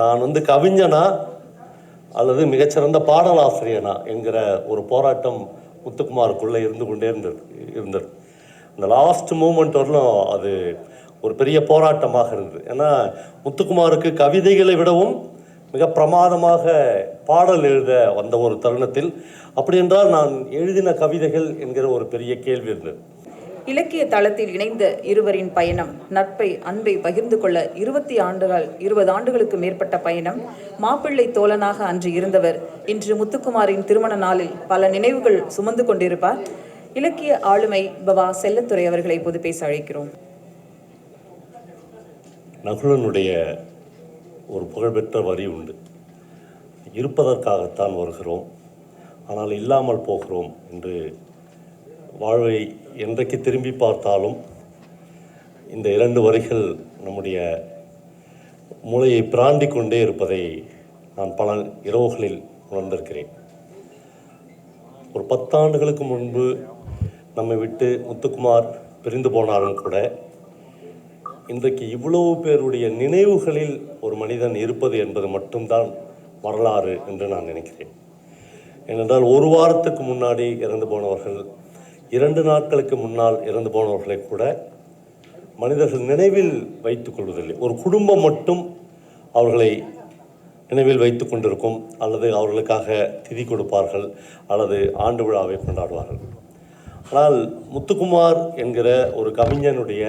தான் வந்து கவிஞனா அல்லது மிகச்சிறந்த பாடலாசிரியனா என்கிற ஒரு போராட்டம் முத்துக்குமாருக்குள்ளே இருந்து கொண்டே இருந்தது இருந்தது. இந்த லாஸ்ட் மூமெண்ட் வரலும் அது ஒரு பெரிய போராட்டமாக இருந்தது. ஏன்னா முத்துக்குமாருக்கு கவிதைகளை விடவும் மிக பிரமாதமாக பாடல் எழுத வந்த ஒரு தருணத்தில் அப்படி என்றால் நான் எழுதின கவிதைகள் என்கிற ஒரு பெரிய கேள்வி இருந்தது. இலக்கிய தளத்தில் இணைந்த இருவரின் பயணம் நட்பை அன்பை பகிர்ந்து கொள்ள இருபத்தி ஆண்டுகள் இருபது ஆண்டுகளுக்கு மேற்பட்ட பயணம் மாப்பிள்ளை தோழனாக அன்று இருந்தவர். இன்று முத்துக்குமாரின் திருமண நாளில் பல நினைவுகள் சுமந்து கொண்டிருப்பார். இலக்கிய ஆளுமை பவா செல்லத்துறை அவர்களை பொது பேச அழைக்கிறோம். நகுலனுடைய ஒரு புகழ்பெற்ற வரி உண்டு. இருப்பதற்காகத்தான் வருகிறோம் ஆனால் இல்லாமல் போகிறோம் என்று வாழ்வை என்றைக்கு திரும்பி பார்த்தாலும் இந்த இரண்டு வரிகள் நம்முடைய மூளையை பிராண்டி கொண்டே இருப்பதை நான் பல இரவுகளில் உணர்ந்திருக்கிறேன். ஒரு பத்தாண்டுகளுக்கு முன்பு நம்மை விட்டு முத்துக்குமார் பிரிந்து போனாலும் கூட இன்றைக்கு இவ்வளவு பேருடைய நினைவுகளில் ஒரு மனிதன் இருப்பது என்பது மட்டும்தான் வரலாறு என்று நான் நினைக்கிறேன். ஏனென்றால் ஒரு வாரத்துக்கு முன்னாடி இறந்து போனவர்கள் இரண்டு நாட்களுக்கு முன்னால் இறந்து போனவர்களை கூட மனிதர்கள் நினைவில் வைத்துக் கொள்வதில்லை. ஒரு குடும்பம் மட்டும் அவர்களை நினைவில் வைத்து கொண்டிருக்கும் அல்லது அவர்களுக்காக திதி கொடுப்பார்கள் அல்லது ஆண்டு விழாவை கொண்டாடுவார்கள். ஆனால் முத்துக்குமார் என்கிற ஒரு கவிஞனுடைய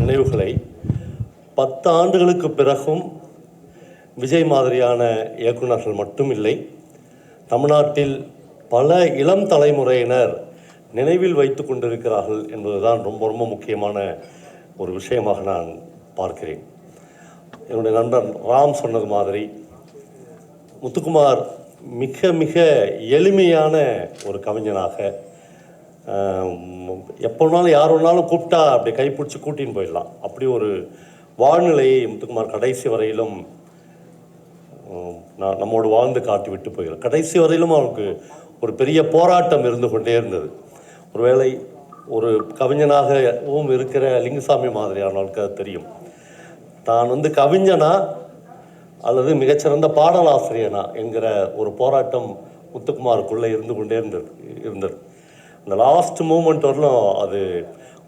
நினைவுகளை பத்து ஆண்டுகளுக்கு பிறகும் விஜய் மாதிரியான இயக்குனர்கள் மட்டும் இல்லை தமிழ்நாட்டில் பல இளம் தலைமுறையினர் நினைவில் வைத்து கொண்டிருக்கிறார்கள் என்பதுதான் ரொம்ப ரொம்ப முக்கியமான ஒரு விஷயமாக நான் பார்க்கிறேன். என்னுடைய நண்பன் ராம் சொன்னது மாதிரி முத்துக்குமார் மிக மிக எளிமையான ஒரு கவிஞனாக எப்போ எப்போனாலும் யார் வேணாலும் கூப்பிட்டா அப்படி கைப்பிடிச்சி கூட்டின்னு போயிடலாம். அப்படி ஒரு வாழ்நிலையை முத்துக்குமார் கடைசி வரையிலும் நான் நம்மோடு வாழ்ந்து காட்டி விட்டு போகிறார். கடைசி வரையிலும் அவனுக்கு ஒரு பெரிய போராட்டம் இருந்து கொண்டே இருந்தது. ஒருவேளை ஒரு கவிஞனாகவும் இருக்கிற லிங்குசாமி மாதிரியான அது தெரியும். தான் வந்து கவிஞனா அல்லது மிகச்சிறந்த பாடலாசிரியனா என்கிற ஒரு போராட்டம் முத்துக்குமாருக்குள்ளே இருந்து கொண்டே இருந்தது இருந்தது. அந்த லாஸ்ட் மூமெண்ட் வரலும் அது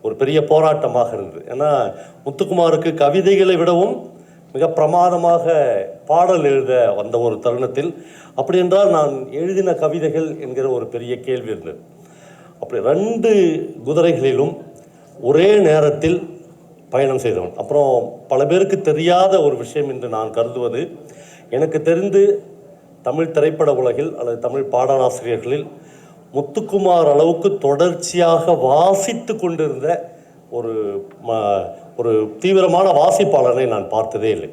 ஒரு பெரிய போராட்டமாக இருந்தது. ஏன்னா முத்துக்குமாருக்கு கவிதைகளை விடவும் மிக பிரமாதமாக பாடல் எழுத வந்த ஒரு தருணத்தில் அப்படி என்றால் நான் எழுதின கவிதைகள் என்கிற ஒரு பெரிய கேள்வி இருந்தது. அப்படி ரெண்டு குதிரைகளிலும் ஒரே நேரத்தில் பயணம் செய்தவன். அப்புறம் பல பேருக்கு தெரியாத ஒரு விஷயம் என்று நான் கருதுவது எனக்கு தெரிந்து தமிழ் திரைப்பட உலகில் அல்லது தமிழ் பாடலாசிரியர்களில் முத்துக்குமார் அளவுக்கு தொடர்ச்சியாக வாசித்து கொண்டிருந்த ஒரு ம ஒரு தீவிரமான வாசிப்பாளனை நான் பார்த்ததே இல்லை.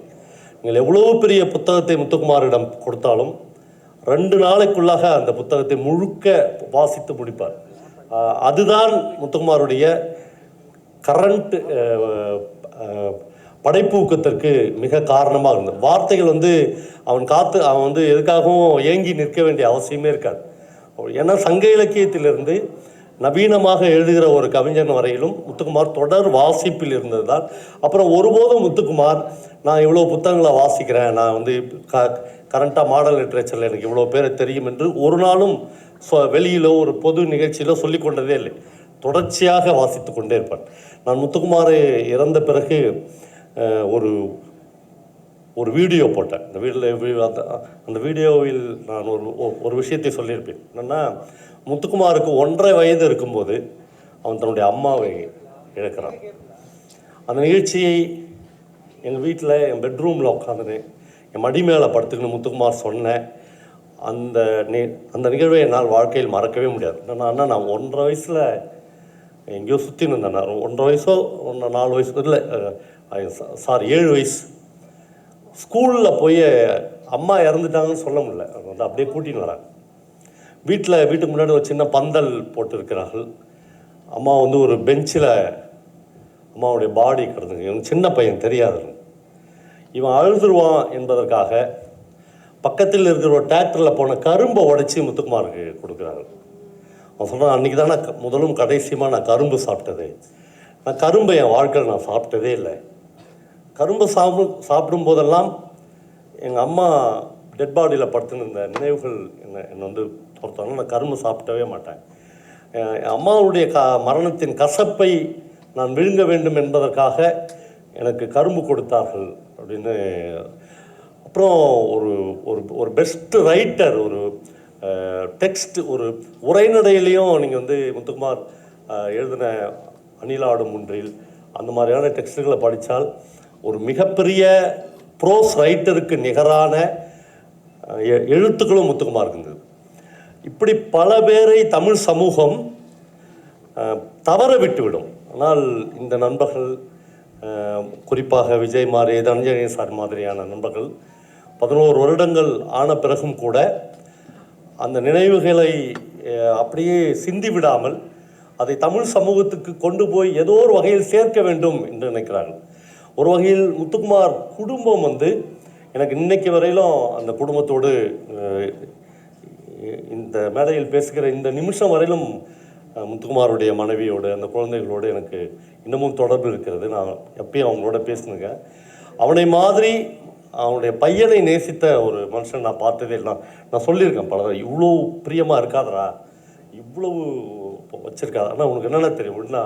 நீங்கள் எவ்வளோ பெரிய புத்தகத்தை முத்துக்குமாரிடம் கொடுத்தாலும் ரெண்டு நாளைக்குள்ளாக அந்த புத்தகத்தை முழுக்க வாசித்து முடிப்பார். அதுதான் முத்துக்குமாருடைய கரண்ட் படைப்பூக்கத்திற்கு மிக காரணமாக இருந்தது. வார்த்தைகள் வந்து அவன் காத்து அவன் வந்து எதுக்காகவும் ஏங்கி நிற்க வேண்டிய அவசியமே இருக்காது. ஏன்னா சங்க இலக்கியத்திலிருந்து நவீனமாக எழுதுகிற ஒரு கவிஞன் வரையிலும் முத்துக்குமார் தொடர் வாசிப்பில் இருந்ததுதான். அப்புறம் ஒருபோதும் முத்துக்குமார் நான் இவ்வளோ புத்தகங்களை வாசிக்கிறேன். நான் வந்து க கரண்ட்டாக மாடல் லிட்ரேச்சரில் எனக்கு இவ்வளோ பேர் தெரியும் என்று ஒரு நாளும் வெளியில் ஒரு பொது நிகழ்ச்சியில் சொல்லிக் கொண்டதே இல்லை. தொடர்ச்சியாக வாசித்து கொண்டே இருப்பார் நான் முத்துக்குமார் இறந்த பிறகு ஒரு ஒரு வீடியோ போட்டேன். இந்த வீடியோ அந்த அந்த வீடியோவில் நான் ஒரு ஒ- ஒரு விஷயத்தை சொல்லியிருப்பேன். என்னென்னா முத்துக்குமாருக்கு ஒன்றரை வயது இருக்கும்போது அவன் தன்னுடைய அம்மாவை இழக்கிறான். அந்த நிகழ்ச்சியை எங்கள் வீட்டில் என் பெட்ரூமில் உட்காந்துன்னு என் மடி மேலே படுத்துக்கின்னு முத்துக்குமார் சொன்னேன் அந்த நி அந்த நிகழ்வை என்னால் வாழ்க்கையில் மறக்கவே முடியாது. என்னன்னா அண்ணா நான் ஒன்றரை வயசில் எங்கேயோ சுற்றி நின்றேன் நான் ஒன்றரை வயசோ ஒன்று நாலு வயசு இல்லை சாரி ஏழு வயசு. ஸ்கூலில் போய் அம்மா இறந்துட்டாங்கன்னு சொல்ல முடியல. அவங்க வந்து அப்படியே கூட்டின்னு வராங்க. வீட்டில் வீட்டுக்கு முன்னாடி ஒரு சின்ன பந்தல் போட்டிருக்கிறார்கள். அம்மா வந்து ஒரு பெஞ்சில் அம்மாவுடைய பாடி கிடந்துங்க இவன் சின்ன பையன் தெரியாது இவன் அழுதுருவான் என்பதற்காக பக்கத்தில் இருக்கிற ஒரு டிராக்டரில் போன கரும்பை உடைச்சி முத்துக்குமாருக்கு கொடுக்குறாங்க அவன் சொன்னான் அன்றைக்கி தான் நான் முதலும் கடைசியமாக நான் கரும்பு சாப்பிட்டது. நான் கரும்பை என் வாழ்க்கையில் நான் சாப்பிட்டதே இல்லை. கரும்பு சாப்பிடும் சாப்பிடும் போதெல்லாம் எங்கள் அம்மா டெட் பாடியில் படுத்துன்னு நினைவுகள் என்னை என்னை வந்து பொறுத்தவரை நான் கரும்பு சாப்பிடவே மாட்டேன். என் அம்மாவுடைய க மரணத்தின் கசப்பை நான் விழுங்க வேண்டும் என்பதற்காக எனக்கு கரும்பு கொடுத்தார்கள் அப்படின்னு அப்புறம் ஒரு ஒரு ஒரு பெஸ்ட் ரைட்டர் ஒரு டெக்ஸ்ட் ஒரு உரைநடையிலையும் நீங்கள் வந்து முத்துக்குமார் எழுதின அணிலாடும் ஒன்றில் அந்த மாதிரியான டெக்ஸ்ட்டுகளை படித்தால் ஒரு மிகப்பெரிய ப்ரோஸ் ரைட்டருக்கு நிகரான எ- எழுத்துக்களும் முத்துக்குமார் இருந்தது. இப்படி பல பேரை தமிழ் சமூகம் தவற விட்டுவிடும். ஆனால் இந்த நண்பர்கள் குறிப்பாக விஜய் மாதிரி தனஞ்சயனி சார் மாதிரியான நண்பர்கள் பதினோரு வருடங்கள் ஆன பிறகும் கூட அந்த நினைவுகளை அப்படியே சிந்தி விடாமல் அதை தமிழ் சமூகத்துக்கு கொண்டு போய் ஏதோ ஒரு வகையில் சேர்க்க வேண்டும் என்று நினைக்கிறார்கள். ஒரு வகையில் முத்துக்குமார் குடும்பம் வந்து எனக்கு இன்னைக்கு வரையிலும் அந்த குடும்பத்தோடு இந்த மேடையில் பேசுகிற இந்த நிமிஷம் வரையிலும் முத்துக்குமாருடைய மனைவியோடு அந்த குழந்தைகளோடு எனக்கு இன்னமும் தொடர்பு இருக்கிறது. நான் எப்பயும் அவங்களோட பேசினுங்க. அவனை மாதிரி அவனுடைய பையனை நேசித்த ஒரு மனுஷன் நான் பார்த்ததே இல்லை. நான் நான் சொல்லியிருக்கேன் பல இவ்வளோ பிரியமாக இருக்காதடா இவ்வளவு வச்சிருக்காது. ஆனால் உனக்கு என்னென்ன தெரியும்? அப்படின்னா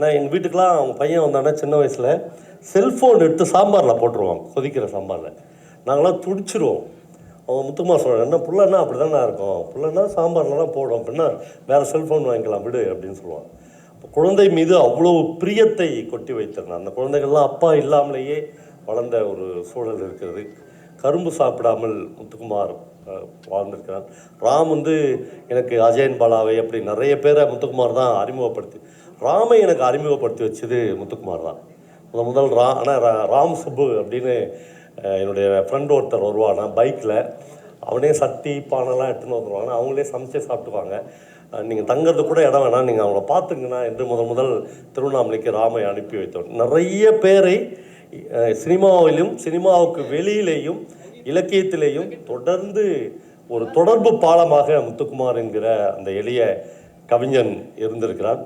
நான் எங்கள் வீட்டுக்கெலாம் அவங்க பையன் வந்தானே சின்ன வயசில் செல்ஃபோன் எடுத்து சாம்பாரில் போட்டுருவான் கொதிக்கிற சாம்பாரில். நாங்களாம் துடிச்சிருவோம். அவன் முத்துமா சொல்கிறான் என்ன புள்ளன்னா அப்படி தானே இருக்கும் புள்ளன்னா சாம்பார்லாம் போடும். அப்படின்னா வேறு செல்ஃபோன் வாங்கிக்கலாம் விடு அப்படின்னு சொல்லுவான். குழந்தை மீது அவ்வளோ பிரியத்தை கொட்டி வைத்திருந்தான். அந்த குழந்தைகள்லாம் அப்பா இல்லாமலேயே வளர்ந்த ஒரு சூழல் இருக்கிறது. கரும்பு சாப்பிடாமல் முத்துக்குமார் வாழ்ந்திருக்கிறார். ராம் வந்து எனக்கு அஜயன் பாலாவை அப்படி நிறைய பேரை முத்துக்குமார் தான் அறிமுகப்படுத்தி ராமை எனக்கு அறிமுகப்படுத்தி வச்சது முத்துக்குமார் தான். முதல் முதல் ரா ஆனால் ராம் சுப்பு அப்படின்னு என்னுடைய ஃப்ரெண்ட் ஒருத்தர் வருவானா பைக்கில் அவனே சட்டி பானைலாம் எடுத்துன்னு வந்துடுவாங்க அவங்களே சமைச்சே சாப்பிட்டுவாங்க நீங்கள் தங்கிறது கூட இடம் வேணாம். நீங்கள் அவங்கள பார்த்துங்கண்ணா என்று முதல் முதல் திருவண்ணாமலைக்கு ராமை அனுப்பி வைத்தோம் நிறைய பேரை சினிமாவிலும் சினிமாவுக்கு வெளியிலேயும் இலக்கியத்திலேயும் தொடர்ந்து ஒரு தொடர்பு பாலமாக முத்துக்குமார் என்கிற அந்த எளிய கவிஞன் இருந்திருக்கிறார்.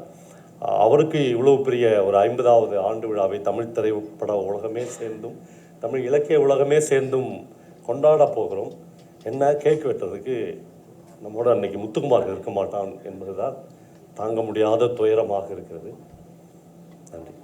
அவருக்கு இவ்வளவு பெரிய ஒரு ஐம்பதாவது ஆண்டு விழாவை தமிழ் திரைப்பட உலகமே சேர்ந்தும் தமிழ் இலக்கிய உலகமே சேர்ந்தும் கொண்டாட போகிறோம். என்ன கேக் வெட்டுறதுக்கு நம்மோட அன்னைக்கு முத்துக்குமார் இருக்க மாட்டான் என்பதுதான் தாங்க முடியாத துயரமாக இருக்கிறது. நன்றி.